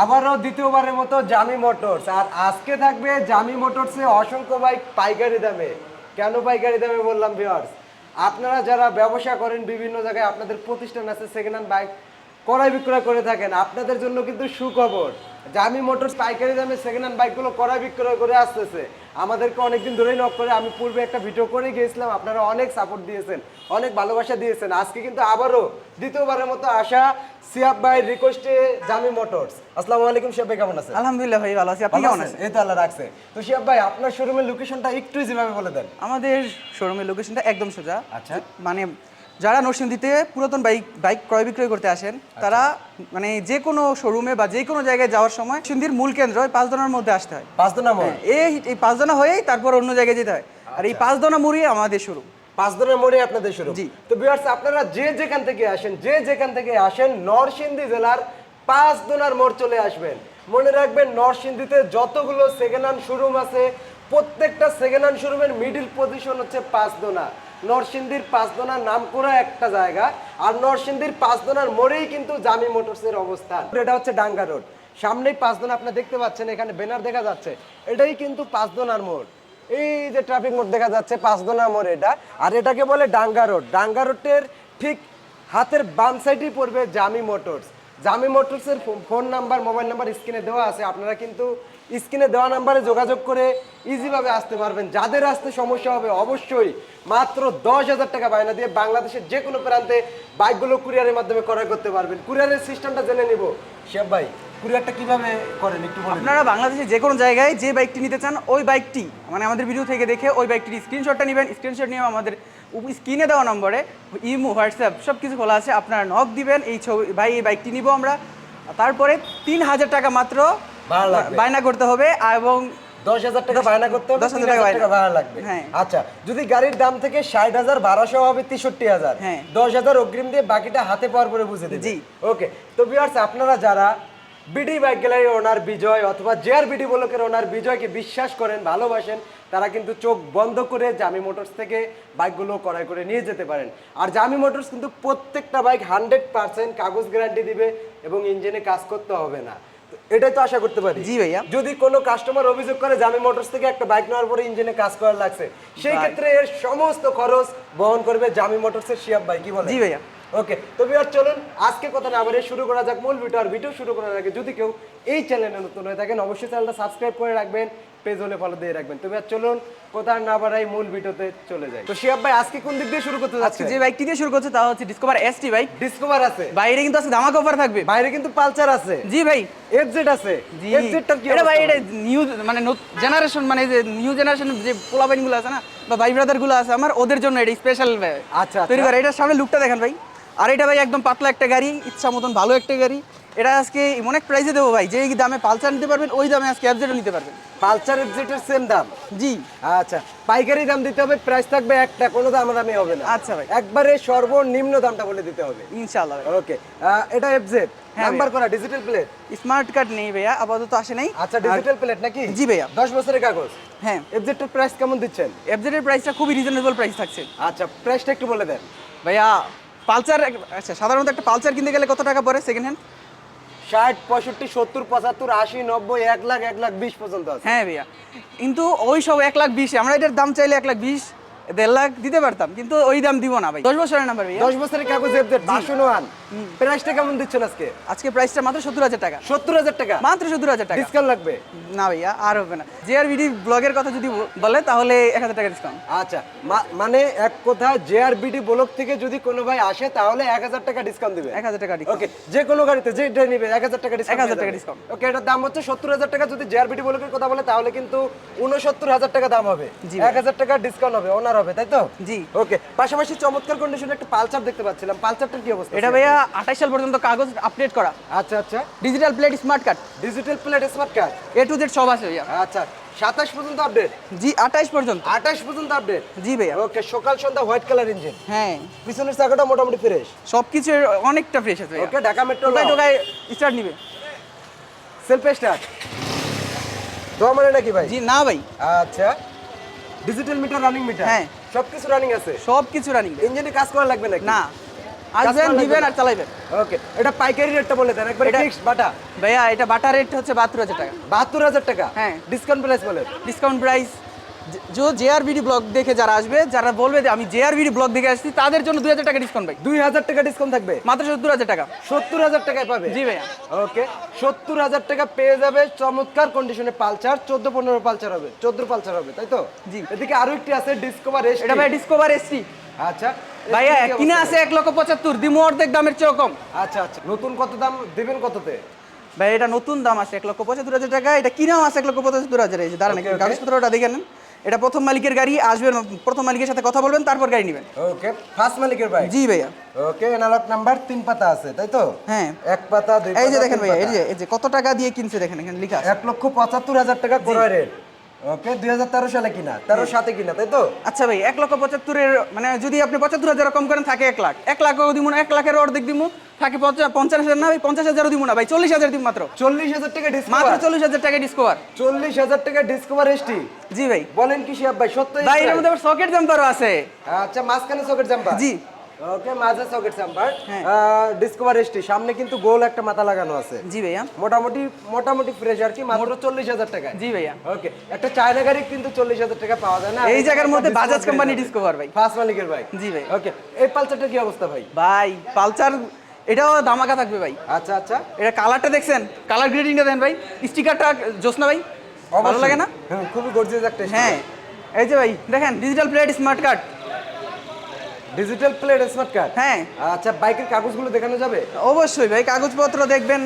আবারও দ্বিতীয়বারের মতো জামি মোটরস। আর আজকে থাকবে জামি মোটরসে অসংখ্য বাইক পাইকারি দামে। কেন পাইকারি দামে বললাম ভিউয়ার্স আপনারা যারা ব্যবসা করেন বিভিন্ন জায়গায়, আপনাদের প্রতিষ্ঠান আছে সেকেন্ড হ্যান্ড বাইক ক্রয় বিক্রয় করে থাকেন। আপনাদের জন্য কিন্তু সুখবর। জামি মোটরস পাইকারি দামে সেকেন্ড হ্যান্ড বাইকগুলো ক্রয় বিক্রয় করে আসতেছে। আমাদেরকে অনেকদিন ধরেই নক করে। আমি পূর্বে একটা ভিডিও করে গিয়েছিলাম আপনারা অনেক সাপোর্ট দিয়েছেন অনেক ভালোবাসা দিয়েছেন। আজকে কিন্তু আবারও দ্বিতীয়বারের মতো আসা সিয়াব ভাই রিকোয়েস্টে জামি মোটরস আসসালামু আলাইকুম শিয়াব ভাই কেমন আছেন? আলহামদুলিল্লাহ ভাই ভালো আছি। আপনি কেমন আছেন? এই তো আল্লাহ রাখছে। তো শিয়াব ভাই আপনার শোরুমের লোকেশনটা একটু যেভাবে বলে দেন। আমাদের শোরুমের লোকেশনটা একদম সোজা। আচ্ছা। মানে যারা নরসিংদীতে পুরাতন বাইক বাইক ক্রয় বিক্রয় করতে আসেন তারা মানে যে কোনো শোরুমে বা যে কোনো জায়গায় যাওয়ার সময় সিন্ধির মূল কেন্দ্র ওই পাঁচদনার মধ্যে আসতে হয়। পাঁচদোনা মোড়? এই এই পাঁচদনা হয়েই তারপর অন্য জায়গায় যেতে হয়। আর এই পাঁচদনা মুড়িয়ে আমাদের শুরু পাঁচদোনা মোড়ে আপনাদের শুরু জি। তো ভিউয়ার্স আপনারা যে যেখান থেকে আসেন যে যেখান থেকে আসেন নরসিংদী জেলার পাঁচদোনার মোড় চলে আসবেন। মনে রাখবেন নরসিংদীতে যতগুলো সেকেন্ড হ্যান্ড শোরুম আছে প্রত্যেকটা সেকেন্ড হ্যান্ড শোরুমের মিডিল পজিশন হচ্ছে পাঁচদোনা। নরসিংদীর পাঁচদোনার নাম করা একটা জায়গা, আর নরসিংদীর পাঁচদোনার মোড়েই কিন্তু জামি মোটরসের অবস্থান। এটা হচ্ছে ডাঙ্গা রোড। সামনেই পাঁচদোনা আপনি দেখতে পাচ্ছেন, এখানে ব্যানার দেখা যাচ্ছে। এটাই কিন্তু পাঁচদোনার মোড়। এই যে ট্রাফিক মোড় দেখা যাচ্ছে, পাঁচদোনা মোড় এটা। আর এটাকে বলে ডাঙ্গা রোড। ডাঙ্গা রোডের ঠিক হাতের বাম সাইডেই পড়বে জামি মোটরস। জামি মোটরসের ফোন নাম্বার, মোবাইল নাম্বার স্ক্রিনে দেওয়া আছে। আপনারা কিন্তু স্ক্রিনে দেওয়া নাম্বারে যোগাযোগ করে ইজিভাবে আসতে পারবেন। যাদের আসতে সমস্যা হবে, অবশ্যই মাত্র দশ হাজার টাকা বায়না দিয়ে বাংলাদেশের যে কোনো প্রান্তে বাইকগুলো কুরিয়ারের মাধ্যমে ক্রয় করতে পারবেন। কুরিয়ারের সিস্টেমটা জেনে নিব। শেফ ভাই, কুরিয়ারটা কীভাবে করেন একটু আপনারা বাংলাদেশে যে কোনো জায়গায় যে বাইকটি নিতে চান, ওই বাইকটি মানে আমাদের ভিডিও থেকে দেখে ওই বাইকটির স্ক্রিনশটটা নেবেন। স্ক্রিনশট নিয়ে আমাদের স্ক্রিনে দেওয়া নম্বরে ইমো, হোয়াটসঅ্যাপ সব কিছু খোলা আছে। আপনারা নক দিবেন, এই ছবি ভাই, এই বাইকটি নিব আমরা। তারপরে তিন হাজার টাকা মাত্র। বায়না করতে হবে এবং দশ হাজার টাকা বায়না করতে হবে 10,000 তিন টাকা হাজার টাকা ভাড়া লাগবে। হ্যাঁ। আচ্ছা যদি গাড়ির দাম থেকে ষাট হাজার বারোশো হবে তেষট্টি হাজার। হ্যাঁ। দশ হাজার অগ্রিম দিয়ে বাকিটা হাতে পাওয়ার পরে বুঝে জি। ওকে তো বিয়ার্স আপনারা যারা বিডি বাইক ওনার বিজয় অথবা জেআর বিডি বলকের ওনার বিজয়কে বিশ্বাস করেন ভালোবাসেন তারা কিন্তু চোখ বন্ধ করে জামি মোটরস থেকে বাইকগুলো ক্রয় করে নিয়ে যেতে পারেন। আর জামি মোটরস কিন্তু প্রত্যেকটা বাইক হান্ড্রেড পার্সেন্ট কাগজ গ্যারান্টি দিবে এবং ইঞ্জিনে কাজ করতে হবে না। এটাই তো আশা করতে পারি। জি ভাইয়া। যদি কোনো কাস্টমার অভিযোগ করে জামি মোটরস থেকে একটা বাইক নেওয়ার পরে ইঞ্জিনে কাজ করা লাগছে সেই ক্ষেত্রে এর সমস্ত খরচ বহন করবে জামি মোটরসের শিয়াব ভাই কি বলে জি ভাইয়া। ওকে তো বিয়ার চলুন আজকে কথা না বলে শুরু করা যাক। মূল ভিডিও আর ভিডিও শুরু করার আগে যদি কেউ এই চ্যানেলে নতুন হয়ে থাকেন অবশ্যই চ্যানেলটা সাবস্ক্রাইব করে রাখবেন। পেজ হলে ফলো দিয়ে রাখবেন। তো বিয়ার চলুন কথা আর না বাড়াই মূল ভিডিওতে চলে যাই। তো শিয়াব ভাই আজকে কোন দিক দিয়ে শুরু করতে যাচ্ছে যে বাইকটি দিয়ে শুরু করছে তা হচ্ছে ডিসকভার এসটি বাইক ডিসকভার আছে। বাইরে কিন্তু আজকে ধামাকা অফার থাকবে। বাইরে কিন্তু পালচার আছে। জি ভাই। এফজেড আছে। জি। এফজেডটার কি এটা ভাই এটা নিউ মানে জেনারেশন মানে যে নিউ জেনারেশন যে পোলাপাইনগুলো আছে না বা ভাই ব্রাদারগুলো আছে আমার ওদের জন্য এটা স্পেশাল আচ্ছা, তৈরি আচ্ছা। করে এটার সামনে লুকটা দেখেন ভাই। আর এটা ভাই একদম পাতলা একটা গাড়ি ইচ্ছা মতন ভালো একটা গাড়ি। এটা আজকে এমন এক প্রাইসে দেবো ভাই যে এই দামে পালসার নিতে পারবেন ওই দামে আজকে অ্যাবজেটও নিতে পারবেন। পালচার এফজেডের সেম দাম? জি। আচ্ছা পাইকারি দাম দিতে হবে প্রাইস থাকবে একটা কোনো দাম দামি হবে না। আচ্ছা ভাই। একবারে সর্বনিম্ন দামটা বলে দিতে হবে। ইনশাআল্লাহ ওকে এটা হ্যাঁ নাম্বার করা ডিজিটাল প্লেট স্মার্ট কার্ড নেই ভাইয়া আপাতত আসে নাই। আচ্ছা ডিজিটাল প্লেট নাকি? জি ভাইয়া। 10 বছরের কাগজ? হ্যাঁ। প্রাইস কেমন দিচ্ছেন? প্রাইসটা খুবই রিজনেবল প্রাইস থাকছে। আচ্ছা প্রাইসটা একটু বলে দেন। ভাইয়া পালসার আচ্ছা সাধারণত একটা পালসার কিনতে গেলে কত টাকা পড়ে সেকেন্ড হ্যান্ড 60 65 70 75 80 90 1 লাখ এক লাখ 20 পর্যন্ত আছে। হ্যাঁ ভাইয়া। কিন্তু ওই সব এক লাখ বিশ আমরা এটার দাম চাইলে এক লাখ বিশ দেড় লাখ দিতে পারতাম কিন্তু ওই দাম দিব না ভাই। দশ বছরের নাম্বার ভাই দশ বছরের কাগজ ভার্সন 1 প্রাইসটা কেমন দিচ্ছেন আজকে? আজকে প্রাইসটা মাত্র সত্তর হাজার টাকা। 70000 টাকা? মাত্র সত্তর হাজার টাকা। ডিসকাউন্ট লাগবে? না ভাইয়া আর হবে না। যে আর ভিডি ব্লগের কথা যদি বলে তাহলে এক হাজার টাকা ডিসকাউন্ট আচ্ছা মানে এক কথা জেআরবিডি ব্লক থেকে যদি কোনো ভাই আসে তাহলে 1000 টাকা ডিসকাউন্ট দিবে। এক হাজার টাকা ডিসকাউন্ট ওকে যে কোনো গাড়িতে যে এটা নিবে এক হাজার টাকা ডিসকাউন্ট 1000 টাকা ডিসকাউন্ট ওকে এটার দাম হচ্ছে সত্তর হাজার টাকা। যদি জেআরবিটি বলকের কথা বলে তাহলে কিন্তু উনসত্তর হাজার টাকা দাম হবে। জি এক হাজার টাকা ডিসকাউন্ট হবে ওনার হবে তাই তো? জি। ওকে পাশাপাশি চমৎকার কন্ডিশনে একটা পালসার দেখতে পাচ্ছিলাম। পালসারটার কি অবস্থা? এটা ভাইয়া আঠাশ সাল পর্যন্ত কাগজ আপডেট করা। আচ্ছা আচ্ছা। Digital plate smart card digital plate smart card A to Z সব আছে ভাইয়া। আচ্ছা সাতাশ পর্যন্ত আপডেট জি আঠাশ পর্যন্ত। আঠাশ পর্যন্ত আপডেট জি ভাইয়া। ওকে সকাল সন্ধ্যা হোয়াইট কালার ইঞ্জিন হ্যাঁ। পিছনের চাকাটা মোটামুটি ফ্রেশ সব কিছুর অনেকটা ফ্রেশ আছে ওকে ঢাকা মেট্রো স্টার্ট নিবে। সেলফ স্টার্ট দোয়া মানে নাকি ভাই? জি না ভাই। আচ্ছা। ডিজিটাল মিটার রানিং মিটার হ্যাঁ। সবকিছু রানিং আছে? সব কিছু রানিং ইঞ্জিনে কাজ করা লাগবে নাকি? না। আসবেন দিবেন আর চালাইবেন। ওকে এটা পাইকারি রেটটা বলে দেন একবার ফিক্সড বাটা। ভাইয়া এটা বাটার রেট হচ্ছে বাহাত্তর হাজার টাকা। বাহাত্তর হাজার টাকা? হ্যাঁ। ডিসকাউন্ট প্রাইস বলে ডিসকাউন্ট প্রাইস যে জেআরবিডি ব্লগ দেখে যারা আসবে যারা বলবে যে আমি জেআরবিডি ব্লগ দেখে আসছি তাদের জন্য দুই হাজার টাকা ডিসকাউন্ট ভাই। দুই হাজার টাকা ডিসকাউন্ট থাকবে? মাত্র সত্তর হাজার টাকা। সত্তর হাজার টাকায় পাবে? জি ভাইয়া। ওকে সত্তর হাজার টাকা পেয়ে যাবে চমৎকার কন্ডিশনে পালচার চোদ্দ পনেরো পালচার হবে চোদ্দ পালচার হবে তাই তো? জি। এদিকে আরও একটি আছে ডিসকভার এস এটা ভাই ডিসকভার এসটি আচ্ছা। ভাইয়া কিনা আছে এক লক্ষ পঁচাত্তর দিমু অর্ধেক দামের চেয়েও কম। আচ্ছা আচ্ছা। নতুন কত দাম দিবেন কততে? ভাই এটা নতুন দাম আছে এক লক্ষ পঁচাত্তর হাজার টাকা। এটা কিনাও আছে এক লক্ষ পঁচাত্তর হাজার। এই যে দাঁড়ান. কাগজপত্রটা দেখে নেন। এটা প্রথম মালিকের গাড়ি আসবেন প্রথম মালিকের সাথে কথা বলবেন তারপর গাড়ি নেবেন। ওকে ফার্স্ট মালিকের ভাই? জি ভাইয়া। ওকে এনালগ নাম্বার তিন পাতা আছে তাই তো? হ্যাঁ। এক পাতা দুই এই যে দেখেন ভাইয়া এই যে এই যে কত টাকা দিয়ে কিনছে দেখেন এখানে লেখা আছে। এক লক্ষ পঁচাত্তর হাজার টাকা ক্রয় রেট ওকে দুই হাজার তেরো সালে কিনা তেরো সাথে কিনা তাই তো? আচ্ছা ভাই এক লক্ষ পঁচাত্তরের মানে যদি আপনি পঁচাত্তর হাজার কম করেন থাকে এক লাখ। এক লাখও দিব না এক লাখের অর্ধেক দিব থাকে পঞ্চা- পঞ্চাশ হাজার না ভাই পঞ্চাশ হাজারও দিব না ভাই চল্লিশ হাজার দিব মাত্র। চল্লিশ হাজার টাকা মাত্র চল্লিশ হাজার টাকা ডিসকভার চল্লিশ হাজার টাকা ডিসকভার এসটি জি ভাই। বলেন কি শিয়াব ভাই সত্য ভাই এর মধ্যে আবার সকেট জাম্পারও আছে। আচ্ছা মাঝখানে সকেট জাম্পার জি। ওকে মাঝে সকেট হ্যাঁ। ডিসকভার এসটি সামনে কিন্তু গোল একটা মাথা লাগানো আছে। জি ভাইয়া। মোটামুটি মোটামুটি ফ্রেশ আর কি মাত্র চল্লিশ হাজার টাকায়। জি ভাইয়া। ওকে একটা চায়না গাড়ি কিন্তু চল্লিশ হাজার টাকা পাওয়া যায় না। এই জায়গার মধ্যে বাজাজ কোম্পানি ডিসকভার ভাই। ফার্স্ট মালিকের ভাই। জি ভাই। ওকে এই পালসারটা কি অবস্থা ভাই? ভাই পালচার এটাও দামাকা থাকবে ভাই। আচ্ছা আচ্ছা। এটা কালারটা দেখছেন? কালার গ্রেডিংটা দেন ভাই। স্টিকারটা জোসনা ভাই। ভালো লাগে না? হ্যাঁ খুবই গর্জিয়াস একটা হ্যাঁ। এই যে ভাই দেখেন digital plate smart card digital plate smart card হ্যাঁ। আচ্ছা বাইকের কাগজগুলো দেখানো যাবে? অবশ্যই ভাই কাগজপত্র দেখবেন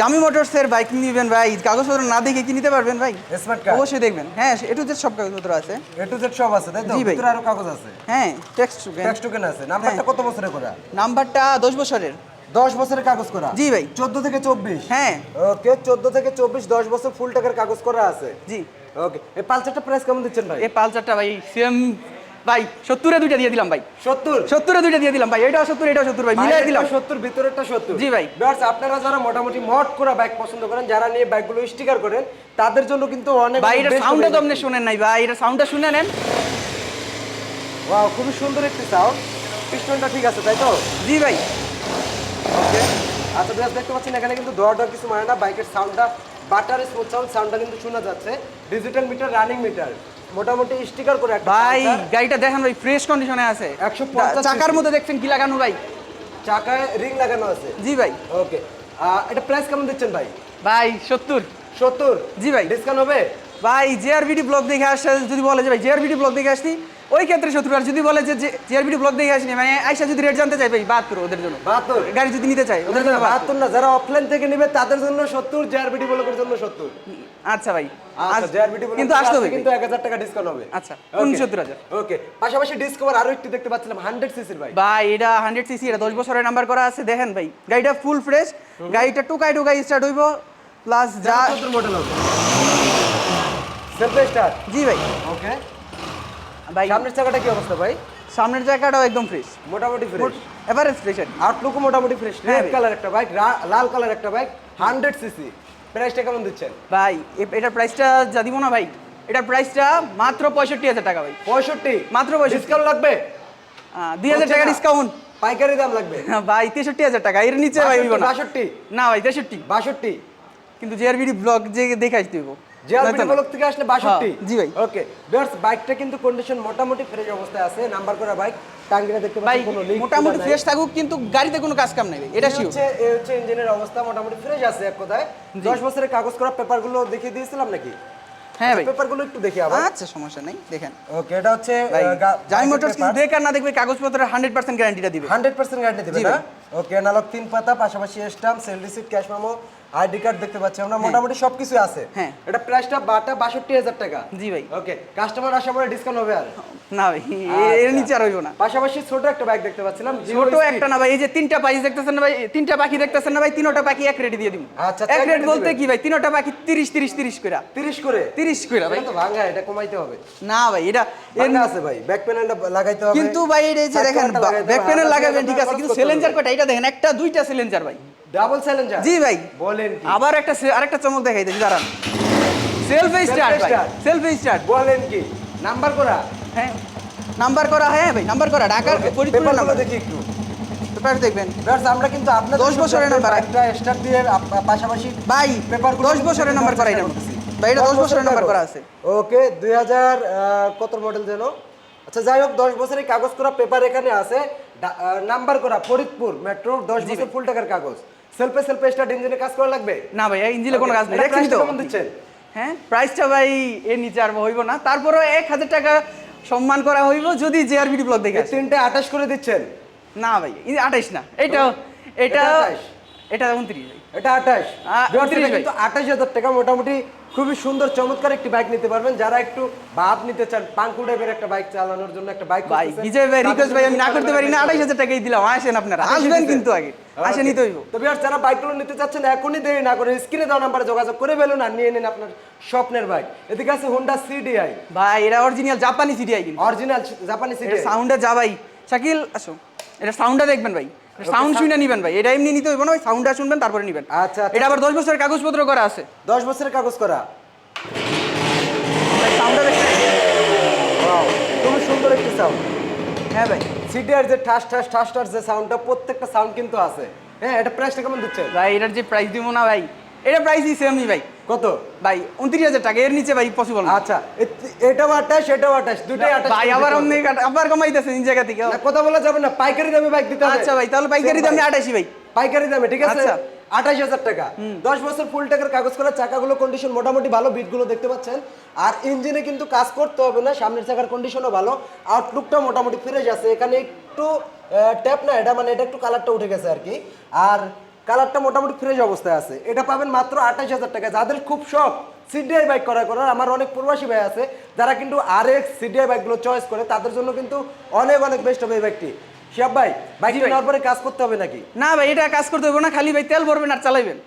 জামি মোটরসের বাইক নিবেন ভাই কাগজপত্র না দেখে কি নিতে পারবেন ভাই? স্মার্ট কার্ড অবশ্যই দেখবেন। হ্যাঁ এটু যে সব কাগজপত্র আছে। এ টু জেড সব আছে তাই তো? ভিতরে আরও কাগজ আছে। হ্যাঁ টেক্সট ট্যাক্স টোকেন আছে। নাম্বারটা কত বছরের করা? নাম্বারটা দশ বছরের। 10 বছরের কাগজ করা? জি ভাই। 14 থেকে 24 হ্যাঁ। ওকে 14 থেকে 24 10 বছর ফুল টাকার কাগজ করা আছে। জি। ওকে এই পালসারটা প্রাইস কেমন দিচ্ছেন ভাই? এই পালচারটা ভাই সেম ভাই সত্তরে দুইটা দিয়ে দিলাম ভাই। 70 সত্তরে দুইটা দিয়ে দিলাম ভাই এটাও সত্তর এটাও সত্তর ভাই মিলাই দিলাম। 70 ভিতরেরটা 70 জি ভাই। ভিউয়ার্স আপনারা যারা মোটামুটি মড করা বাইক পছন্দ করেন যারা নিয়ে বাইকগুলো স্টিকার করেন তাদের জন্য কিন্তু অনেক ভাই best সাউন্ডটা তো আপনি শুনেন নাই ভাই এটার সাউন্ডটা শুনে নেন। ওয়াও খুবই সুন্দর একটি সাউন্ড পিস্টনটা ঠিক আছে তাই তো? জি ভাই। ওকে আচ্ছা দেখতে পাচ্ছেন এখানে কিন্তু দর দর কিছু মানে না বাইকের সাউন্ডটা বাটার স্মুথ সাউন্ড সাউন্ডটা কিন্তু শোনা যাচ্ছে। ডিজিটাল মিটার রানিং মিটার মোটামুটি স্টিকার করে একটা ভাই গাড়িটা দেখেন ভাই ফ্রেশ কন্ডিশনে আছে। 150 চাকার মধ্যে দেখছেন কি লাগানো ভাই? চাকায় রিং লাগানো আছে। জি ভাই। ওকে এটা প্রাইস কেমন দিচ্ছেন ভাই? ভাই সত্তর। সত্তর? জি ভাই। ডিসকাউন্ট হবে? ভাই জেআরবিডি ব্লগ দেখে আসছে যদি বলে যে ভাই জেআরবিডি ব্লগ দেখে আসছি ওই ক্ষেত্রে সত্তর আর যদি বলে যে জেআরবিডি ব্লগ দেখে আসিনি মানে আইসা যদি রেট জানতে চাই ভাই বাহাত্তর ওদের জন্য। বাহাত্তর? গাড়ি যদি নিতে চাই ওদের জন্য বাহাত্তর। না যারা অফলাইন থেকে নেবে তাদের জন্য সত্তর জেআরবিডি ব্লকের জন্য সত্তর। আচ্ছা ভাই। আচ্ছা কিন্তু আসতে হবে কিন্তু এক হাজার টাকা ডিসকাউন্ট হবে। আচ্ছা, উনসত্তর হাজার। ওকে পাশাপাশি ডিসকভার আরও একটু দেখতে পাচ্ছিলাম হান্ড্রেড সিসির ভাই। ভাই এটা হান্ড্রেড সিসি এটা দশ বছরের নাম্বার করা আছে দেখেন ভাই। গাড়িটা ফুল ফ্রেশ গাড়িটা টুকাই টুকাই স্টার্ট হইব প্লাস যা মডেল হবে। সেলফ জি ভাই। ওকে ভাই সামনের চাকাটা কি অবস্থা ভাই? সামনের জায়গাটাও একদম ফ্রেশ মোটামুটি ফ্রেশ এভারেজ ফ্রেশ। আউটলুকও মোটামুটি ফ্রেশ রেড কালার একটা বাইক লাল কালার একটা বাইক হান্ড্রেড সিসি প্রাইসটা কেমন দিচ্ছেন? ভাই এ- এটার প্রাইসটা যা দিব না ভাই এটার প্রাইসটা মাত্র পঁয়ষট্টি হাজার টাকা ভাই। পঁয়ষট্টি? মাত্র 65 ডিসকাউন্ট লাগবে? দুই হাজার টাকা ডিসকাউন্ট পাইকারি দাম লাগবে? ভাই তেষট্টি হাজার টাকা এর নিচে ভাই বাষট্টি না। ভাই তেষট্টি। বাষট্টি? কিন্তু জেআরবিডি ব্লগ যে দেখে আসতে জিআরবিটি ব্লক থেকে আসলে বাষট্টি? জি ভাই। ওকে ভিউয়ার্স বাইকটা কিন্তু কন্ডিশন মোটামুটি ফ্রেশ অবস্থায় আছে। নাম্বার করা বাইক টাঙ্গিরা দেখতে পাচ্ছেন কোনো লিক মোটামুটি ফ্রেশ থাকুক কিন্তু গাড়িতে কোনো কাজ কাম নাই এটা এটা শিওর হচ্ছে এই হচ্ছে ইঞ্জিনের অবস্থা মোটামুটি ফ্রেশ আছে এক কথায়। দশ বছরের কাগজ করা পেপারগুলো দেখিয়ে দিয়েছিলাম নাকি? হ্যাঁ ভাই। পেপারগুলো একটু দেখি আবার। আচ্ছা সমস্যা নেই দেখেন। ওকে এটা হচ্ছে জামি মোটরস কিছু দেখে আর না দেখবে কাগজপত্রের হান্ড্রেড পার্সেন্ট গ্যারান্টিটা দিবে। হান্ড্রেড পার্সেন্ট গ্যারান্টি দেবে না। ওকে নালক তিন পাতা পাশাপাশি stamp sale receipt cash memo ID card দেখতে পাচ্ছি আমরা। মোটামুটি সবকিছু আছে। হ্যাঁ। এটা প্রাইসটা বাটা বাষট্টি হাজার টাকা। জি ভাই। ওকে কাস্টমার আসার পরে ডিসকাউন্ট হবে আর। না ভাই এর নিচে আর হইব না। পাশাপাশি ছোট একটা বাইক দেখতে পাচ্ছিলাম ছোট একটা না ভাই এই যে তিনটা পাখি দেখতেছেন না ভাই তিনটা পাখি দেখতেছেন না ভাই তিনটা পাখি এক রেটে দিয়ে দিব। আচ্ছা, এক রেট বলতে কি ভাই তিনটা পাখি তিরিশ তিরিশ তিরিশ করে 30 করে? তিরিশ করে ভাই। এটা তো ভাঙা এটা কমাইতে হবে। না ভাই এটা এর আছে ভাই ব্যাক প্যানেলটা লাগাইতে হবে। কিন্তু ভাই এই যে দেখেন ব্যাক প্যানেল লাগাবেন ঠিক আছে কিন্তু সিলিন্ডার হবে। এটা দেখেন একটা দুইটা সিলিন্ডার ভাই। ডাবল সিলিন্ডার জি ভাই। বলেন কি। আবার একটা আরেকটা চমক দেখাই দিচ্ছি দাঁড়ান। সেলফ স্টার্ট ভাই। সেলফ স্টার্ট বলেন কি। নাম্বার করা? হ্যাঁ। নাম্বার করা হ্যাঁ ভাই নাম্বার করা ঢাকার ফরিদপুরের নাম্বার দেখি একটু। পেপার দেখবেন। আমরা কিন্তু আপনাদের দশ বছরের নাম্বার। একটা স্টার দিয়ে পাশাপাশি ভাই পেপারগুলো দশ বছরের নাম্বার করা এটা ভাই এটা দশ বছরের নাম্বার করা আছে। ওকে দুই হাজার কত মডেল যেন? আচ্ছা যাই হোক দশ বছরের কাগজ করা পেপার এখানে আছে। নাম্বার করা ফরিদপুর মেট্রো দশ বছর ফুল টাকার কাগজ। সেলফে সেলফে স্টার্ট ইঞ্জিনে কাজ করা লাগবে? না ভাই ইঞ্জিনে কোনো কাজ নেই। কেমন দিচ্ছেন? হ্যাঁ প্রাইসটা ভাই এর নিচে আর হইব না। তারপরেও এক হাজার টাকা সম্মান করা হইব যদি জেআরবিডি ব্লগ দেখে এই আসে। তিনটে আঠাশ করে দিচ্ছেন। না ভাই আঠাইশ না। এটা এটা এটা 28 এটা উনত্রিশ এটা আঠাশ। আ, 29 কিন্তু আঠাশ হাজার টাকা মোটামুটি খুবই সুন্দর চমৎকার একটি বাইক নিতে পারবেন। যারা একটু ভাব নিতে চান পাঙ্কু টাইপের একটা বাইক চালানোর জন্য একটা বাইক ভাই বিজয় ভাই রিকোয়েস্ট ভাই আমি না করতে পারি না আঠাইশ হাজার টাকাই দিলাম আসেন আপনারা আসবেন কিন্তু আগে আসেনি তো হইব। তো বিয়ার যারা বাইকগুলো নিতে চাচ্ছেন এখনই দেরি না করে স্ক্রিনে দেওয়া নাম্বারে যোগাযোগ করে ফেলুন আর নিয়ে নিন আপনার স্বপ্নের বাইক এদিকে আছে হোন্ডা সিডিআই ভাই এটা অরিজিনাল জাপানি সিটিআই কিন্তু। অরিজিনাল জাপানি সিডিআই সাউন্ডটা যা ভাই। শাকিল আসো। এটা সাউন্ডটা দেখবেন ভাই। সাউন্ড শুনে নিবেন ভাই এটা এমনি নিতে হইব না ভাই সাউন্ডটা শুনবেন তারপরে নিবেন। আচ্ছা, আচ্ছা। এটা আবার দশ বছরের কাগজপত্র করা আছে। দশ বছরের কাগজ করা? সাউন্ডটা খুবই সুন্দর একটি সাউন্ড হ্যাঁ ভাই। সিটিআর যে ঠাস ঠাস ঠাস ঠাস যে সাউন্ডটা প্রত্যেকটা সাউন্ড কিন্তু আছে। হ্যাঁ এটা প্রাইসটা কেমন দিচ্ছে ভাই এটার যে প্রাইস দিব না ভাই এটা প্রাইস সেমই ভাই। কত? ভাই উনত্রিশ হাজার টাকা। এর নিচে ভাই পসিবল না। আচ্ছা এটাও আঠাশ এটাও আঠাশ দুটোই আঠাশ ভাই আবার কাট- আবার কমাইতেছেন এই জায়গা থেকে। না, কথা বলা যাবে না পাইকারি দামে বাইক দিতে আচ্ছা ভাই তাহলে পাইকারি দামে আটাশি ভাই। পাইকারি দামে ঠিক আছে? আচ্ছা। আঠাশ হাজার টাকা। দশ বছর ফুল টাকার কাগজ করা চাকাগুলো কন্ডিশন মোটামুটি ভালো বিটগুলো দেখতে পাচ্ছেন। আর ইঞ্জিনে কিন্তু কাজ করতে হবে না সামনের চাকার কন্ডিশনও ভালো। আউটলুকটা মোটামুটি ফ্রেশ আছে। এখানে একটু ট্যাপ না এটা মানে এটা একটু কালারটা উঠে গেছে আর কি। আর কালারটা মোটামুটি ফ্রেশ অবস্থায় আছে। এটা পাবেন মাত্র আঠাশ হাজার টাকা। যাদের খুব শখ সিডিআই বাইক করা করার আমার অনেক প্রবাসী ভাই আছে যারা কিন্তু আর এক্স সিডিআই বাইকগুলো চয়েস করে তাদের জন্য কিন্তু অনেক অনেক বেস্ট হবে এই বাইকটি শিয়াব ভাই বাইক নেওয়ার পরে কাজ করতে হবে নাকি? না ভাই এটা কাজ করতে হবে না খালি ভাই তেল ভরবেন আর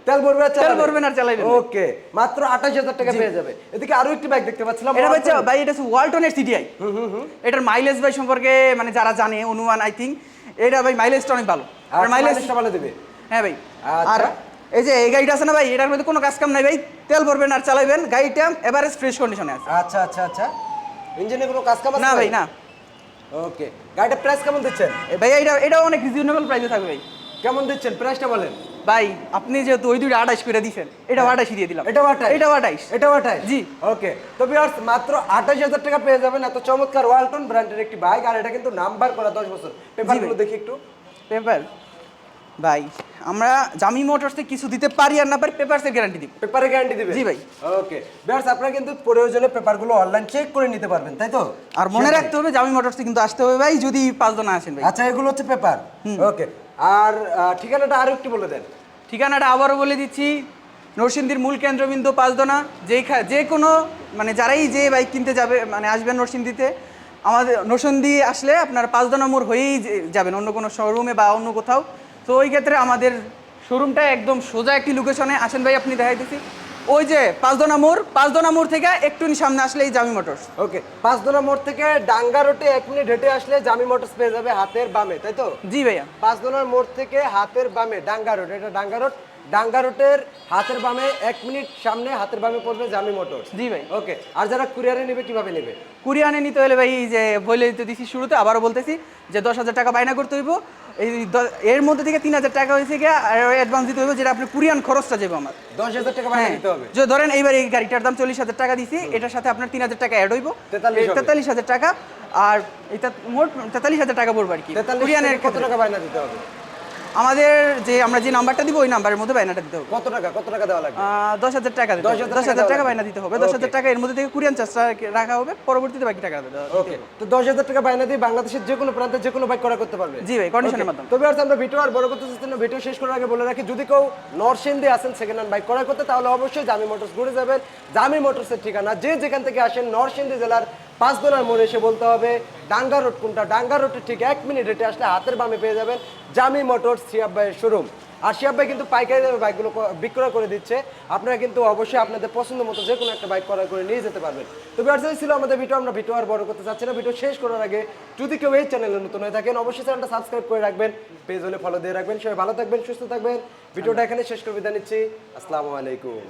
তেল ভরবে আর তেল ভরবেন আর চালাবেন। ওকে মাত্র আঠাশ হাজার টাকা পেয়ে যাবে। এদিকে আরও একটি বাইক দেখতে পাচ্ছিলাম এটা হচ্ছে ভাই এটা হচ্ছে ওয়ালটনের সিটিআই এটার মাইলেজ ভাই সম্পর্কে মানে যারা জানে অনুমান আই থিঙ্ক এটা ভাই মাইলেজটা অনেক ভালো। আর মাইলেজ মাইলেজটা ভালো দেবে। হ্যাঁ ভাই। আচ্ছা। আর এই যে এই গাড়িটা আছে না ভাই এটার মধ্যে কোনো কাজ কাম নাই ভাই। তেল ভরবেন আর চালাবেন গাড়িটা এভারেজ ফ্রেশ কন্ডিশনে আছে। আচ্ছা আচ্ছা আচ্ছা। ইঞ্জিনে কোনো কাজ কাম না ভাই? না। ওকে। গাড়িটা প্রাইস কেমন দিচ্ছেন? ভাই এটা এটাও অনেক রিজনেবল প্রাইসে থাকবে ভাই। কেমন দিচ্ছেন? প্রাইসটা বলেন। ভাই আপনি যেহেতু ওই দুইটা আঠাইশ করে দিয়েছেন এটা আঠাইশ দিয়ে দিলাম। এটাও আঠাশ এটাও আঠাইশ। এটাও আঠাশ জি। ওকে। তো ভিউয়ার্স মাত্র আঠাশ হাজার টাকা পেয়ে যাবেন এত চমৎকার ওয়ালটন ব্র্যান্ডের একটি বাইক আর এটা কিন্তু নাম্বার করা দশ বছর। পেপারগুলো দেখি একটু। পেপার ভাই আমরা জামি মোটরসে কিছু দিতে পারি আর না পারি পেপারসের গ্যারান্টি দিব। পেপারে গ্যারান্টি দিবে জি ভাই। ওকে ভিউয়ার্স আপনারা কিন্তু প্রয়োজনে পেপারগুলো অনলাইন চেক করে নিতে পারবেন তাই তো? আর মনে রাখতে হবে জামি মোটরসে কিন্তু আসতে হবে ভাই যদি পাঁচজন আসেন ভাই। আচ্ছা এগুলো হচ্ছে পেপার ওকে আর ঠিকানাটা আরও একটু বলে দেন। ঠিকানাটা আবারও বলে দিচ্ছি নরসিংদীর মূল কেন্দ্রবিন্দু পাঁচদোনা যেই খা- যে কোনো মানে যারাই যে বাইক কিনতে যাবে মানে আসবেন নরসিংদীতে আমাদের নরসিংদী আসলে আপনার পাঁচদোনা মোড় হয়েই যাবেন অন্য কোনো শোরুমে বা অন্য কোথাও। তো ওই ক্ষেত্রে আমাদের শোরুমটা একদম সোজা একটি লোকেশনে আসেন ভাই আপনি দেখাই দেখাইতেছি। ওই যে পাঁচদোনা মোড় পাঁচদোনা মোড় থেকে একটুনি সামনে আসলে এই জামি মোটরস ওকে পাঁচদোনা মোড় থেকে ডাঙ্গা রোডে এক মিনিট হেঁটে আসলে জামি মোটরস পেয়ে যাবে হাতের বামে তাই তো? জি ভাইয়া। পাঁচদোনার মোড় থেকে হাতের বামে ডাঙ্গা রোড এটা ডাঙ্গা রোড। ডাঙ্গা রোডের হাতের বামে এক মিনিট সামনে হাতের বামে পড়বে জামি মোটরস জি ভাই। ওকে আর যারা কুরিয়ারে নেবে কীভাবে নেবে? কুরিয়ানে নিতে হলে ভাই এই যে বলে দিতে দিছি শুরুতে আবারও বলতেছি যে দশ হাজার টাকা বায়না করতে হইব। এই এর মধ্যে থেকে তিন হাজার টাকা হয়েছে গিয়ে অ্যাডভান্স দিতে হবে যেটা আপনি কুরিয়ান খরচটা যাবে আমার। দশ হাজার টাকা হ্যাঁ। দিতে হবে। যে ধরেন এইবার এই গাড়িটার দাম চল্লিশ হাজার টাকা দিছি এটার সাথে আপনার তিন হাজার টাকা অ্যাড হইব। 43 তেতাল্লিশ হাজার টাকা আর এটা মোট তেতাল্লিশ হাজার টাকা পড়বে আর কি। কুরিয়ানের কত টাকা বায়না দিতে হবে? আমাদের যে আমরা যে নাম্বারটা দিব ওই নাম্বারের মধ্যে বায়নাটা দিতে হবে। কত টাকা? কত টাকা দেওয়া লাগবে? দশ হাজার টাকা দিতে দশ হাজার টাকা। বায়না দিতে হবে। দশ হাজার. টাকা এর মধ্যে থেকে কুরিয়ান চার্জটা রাখা হবে পরবর্তীতে বাকি টাকা দেওয়া- ওকে তো দশ হাজার টাকা বায়না দিয়ে বাংলাদেশের যে কোনো প্রান্তে যে কোনো বাইক করা করতে পারবে? জি ভাই, Okay, মাধ্যমে। তো ভিউয়ার্স আমরা ভিডিও আর বড় করতে চাচ্ছি না ভিডিও শেষ করার আগে বলে রাখি যদি কেউ নরসিংদী আসেন সেকেন্ড হ্যান্ড বাইক করা করতে তাহলে অবশ্যই জামি মোটরস ঘুরে যাবেন। জামি মোটরসের ঠিকানা যে যেখান থেকে আসেন নরসিংদী জেলার পাঁচ দোনার মোড়ে এসে বলতে হবে, ডাঙ্গা রোড কোনটা? ডাঙ্গা রোডের ঠিক এক মিনিট হেঁটে আসলে হাতের বামে পেয়ে যাবেন জামি মোটরস সিয়াব ভাইয়ের শোরুম। আর শিয়াব ভাই কিন্তু পাইকারি দামে বাইকগুলো বিক্রয় করে দিচ্ছে। আপনারা কিন্তু অবশ্যই আপনাদের পছন্দ মতো যে কোনো একটা বাইক ক্রয় করে নিয়ে যেতে পারবেন। তো বিয়ার্স ছিল আমাদের ভিডিও। আমরা ভিডিও আর বড় করতে চাচ্ছি না। ভিডিও শেষ করার আগে যদি কেউ এই চ্যানেলে নতুন হয়ে থাকেন, অবশ্যই চ্যানেলটা সাবস্ক্রাইব করে রাখবেন। পেজ হলে ফলো দিয়ে রাখবেন। সবাই ভালো থাকবেন, সুস্থ থাকবেন। ভিডিওটা এখানে শেষ করে বিদায় নিচ্ছি। আসসালামু আলাইকুম।